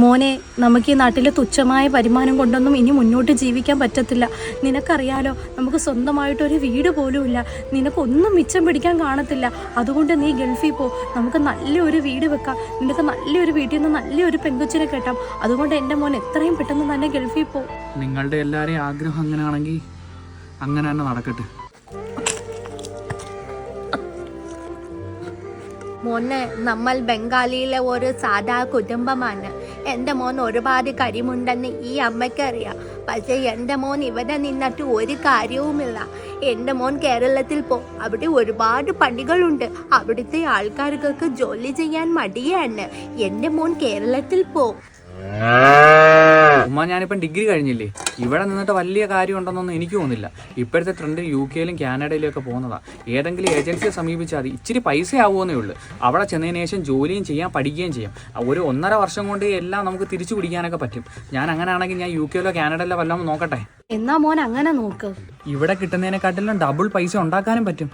മോനെ നമുക്ക് ഈ നാട്ടിൽ തുച്ഛമായ വരുമാനം കൊണ്ടൊന്നും ഇനി മുന്നോട്ട് ജീവിക്കാൻ പറ്റത്തില്ല. നിനക്കറിയാലോ നമുക്ക് സ്വന്തമായിട്ടൊരു വീട് പോലുമില്ല. ഇല്ല നിനക്കൊന്നും മിച്ചം പിടിക്കാൻ കാണത്തില്ല. അതുകൊണ്ട് നീ ഗൾഫിൽ പോ. നമുക്ക് നല്ലൊരു വീട് വെക്കാം. നിനക്ക് നല്ലൊരു വീട്ടിൽ നിന്ന് നല്ലൊരു പെങ്കുച്ചിനെ കെട്ടാം. അതുകൊണ്ട് എന്റെ മോൻ എത്രയും പെട്ടെന്ന് തന്നെ ഗൾഫിൽ പോ. നിങ്ങളുടെ എല്ലാവരെയും ആഗ്രഹം അങ്ങനെയാണെങ്കിൽ അങ്ങനെ തന്നെ നടക്കട്ടെ. മോനെ നമ്മൾ ബംഗാളിയിലെ ഒരു സാധാ കുടുംബമാണ്. എന്റെ മോൻ ഒരുപാട് കരിമുണ്ടെന്ന് ഈ അമ്മയ്ക്ക് അറിയാം പക്ഷേ എന്റെ മോൻ ഇവിടെ നിന്നിട്ട് ഒരു കാര്യവുമില്ല. എന്റെ മോൻ കേരളത്തിൽ പോ. അവിടെ ഒരുപാട് പണികളുണ്ട്. അവിടുത്തെ ആൾക്കാർക്കൊക്കെ ജോലി ചെയ്യാൻ മടിയാണ്. എന്റെ മോൻ കേരളത്തിൽ പോ. ഉമ്മ ഞാനിപ്പം ഡിഗ്രി കഴിഞ്ഞില്ലേ? ഇവിടെ നിന്നിട്ട് വലിയ കാര്യം ഉണ്ടെന്നൊന്നും എനിക്ക് തോന്നുന്നില്ല. ഇപ്പോഴത്തെ ട്രെൻഡ് യു കെയിലും കാനഡയിലും ഒക്കെ പോകുന്നതാ. ഏതെങ്കിലും ഏജൻസിയെ സമീപിച്ചാൽ അത് ഇച്ചിരി പൈസ ആവുമെന്നേ ഉള്ളൂ. അവിടെ ചെന്നതിന് ശേഷം ജോലിയും ചെയ്യാം പഠിക്കുകയും ചെയ്യാം. ഒരു ഒന്നര വർഷം കൊണ്ട് എല്ലാം നമുക്ക് തിരിച്ചു പിടിക്കാനൊക്കെ പറ്റും. ഞാൻ അങ്ങനെ ആണെങ്കിൽ ഞാൻ യു കെയിലോ കാനഡയിലോ വല്ലതും നോക്കട്ടെ? എന്നാ മോൻ അങ്ങനെ നോക്ക്. ഇവിടെ കിട്ടുന്നതിനെക്കാട്ടിലും ഡബിൾ പൈസ ഉണ്ടാക്കാനും പറ്റും.